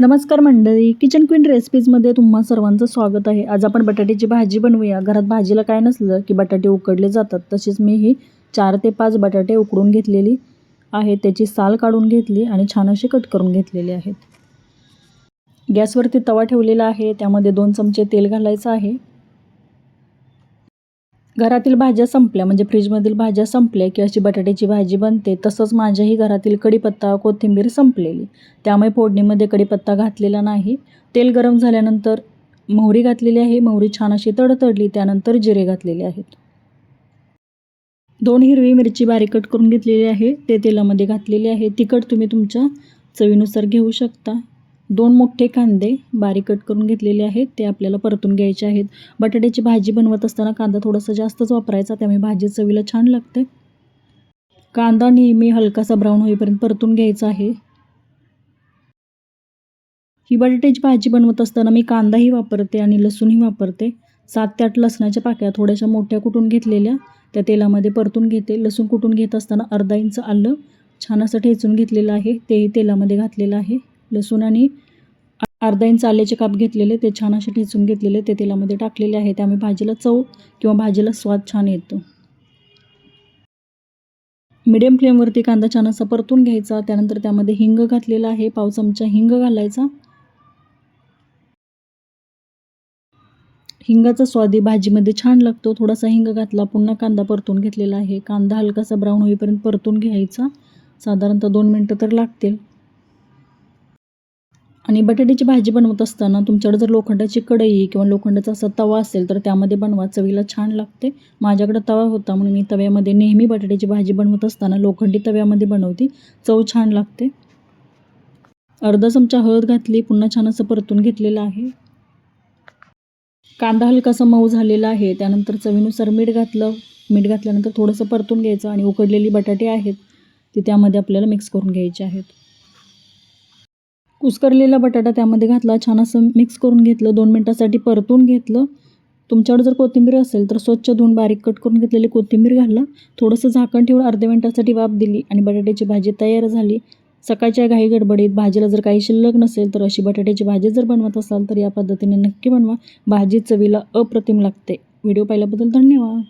नमस्कार मंडळी kitchen queen रेसिपीजमध्ये तुम्हा सर्वांचं स्वागत आहे. आज आपण बटाट्याची भाजी बनवूया. घरात भाजीला काय नसलं की बटाटे उकडले जातात. तसेच मी ही चार ते पाच बटाटे उकडून घेतलेली आहे. त्याची साल काढून घेतली आणि छान असे कट करून घेतलेले आहेत. गॅसवरती तवा ठेवलेला आहे. त्यामध्ये दोन चमचे तेल घालायचं आहे. घरातील भाज्या संपल्या. म्हणजे फ्रीजमधील भाज्या संपल्या की अशी बटाट्याची भाजी बनते. तसंच माझ्याही घरातील कढीपत्ता कोथिंबीर संपलेली. त्यामुळे फोडणीमध्ये कढीपत्ता घातलेला नाही. तेल गरम झाल्यानंतर मोहरी घातलेली आहे. मोहरी छान अशी तडतडली. त्यानंतर जिरे घातलेले आहेत. दोन हिरवी मिरची बारीक कट करून घेतलेली आहे. ते तेलामध्ये घातलेली आहे. तिखट तुम्ही तुमच्या चवीनुसार घेऊ शकता. दोन मोठे कांदे बारीक कट करून घेतलेले आहेत. ते आपल्याला परतून घ्यायचे आहेत. बटाट्याची भाजी बनवत असताना कांदा थोडासा जास्तच वापरायचा. त्यामुळे भाजी चवीला छान लागते. कांदा नेहमी हलकासा ब्राऊन होईपर्यंत परतून घ्यायचा आहे. ही बटाट्याची भाजी बनवत असताना मी कांदाही वापरते आणि लसूणही वापरते. सात ते आठ लसणाच्या पाक्या थोड्याशा मोठ्या कुटून घेतलेल्या त्या तेलामध्ये परतून घेते. लसूण कुटून घेत असताना अर्धा इंच आलं छान असं ठेचून घेतलेलं आहे. तेही तेलामध्ये घातलेलं आहे. लसूण आणि अर्धा इंच आल्याचे काप घेतलेले ते छान असे ठेचून घेतलेले ते तेलामध्ये टाकलेले आहे. त्यामुळे भाजीला चव किंवा भाजीला स्वाद छान येतो. मिडियम फ्लेमवरती कांदा छान असा परतून घ्यायचा. त्यानंतर त्यामध्ये हिंग घातलेला आहे. पाव चमचा हिंग घालायचा. हिंगाचा स्वाद ही भाजीमध्ये छान लागतो. थोडासा हिंग घातला पुन्हा कांदा परतून घेतलेला आहे. कांदा हलकासा ब्राऊन होईपर्यंत परतून घ्यायचा. साधारणतः दोन मिनटं तर लागतील. आणि बटाट्याची भाजी बनवत असताना तुमच्याकडे जर लोखंडाची कढई किंवा लोखंडाचा असा तवा असेल तर त्यामध्ये बनवा. चवीला छान लागते. माझ्याकडे तवा होता म्हणून मी तव्यामध्ये नेहमी बटाट्याची भाजी बनवत असताना लोखंडी तव्यामध्ये बनवते. चव छान लागते. अर्धा चमचा हळद घातली. पुन्हा छान असं परतून घेतलेलं आहे. कांदा हलकासा मऊ झालेला आहे. त्यानंतर चवीनुसार मीठ घातलं. मीठ घातल्यानंतर थोडंसं परतून घ्यायचं आणि उकडलेली बटाटे आहेत. ती त्यामध्ये आपल्याला मिक्स करून घ्यायचे आहेत. कुस्करलेला बटाटा त्यामध्ये घातला छान असं मिक्स करून घेतलं दोन मिनटासाठी परतून घेतलं. तुमच्याकडे जर कोथिंबीर असेल तर स्वच्छ धुवून बारीक कट करून घेतलेली कोथिंबीर घालला थोडंसं झाकण ठेवून अर्ध्या मिनटासाठी वाफ दिली आणि बटाट्याची भाजी तयार झाली. सकाळच्या घाई गडबडीत भाजीला जर काही शिल्लक नसेल तर अशी बटाट्याची भाजी जर बनवत असाल तर या पद्धतीने नक्की बनवा. भाजी चवीला अप्रतिम लागते. व्हिडिओ पाहिल्याबद्दल धन्यवाद.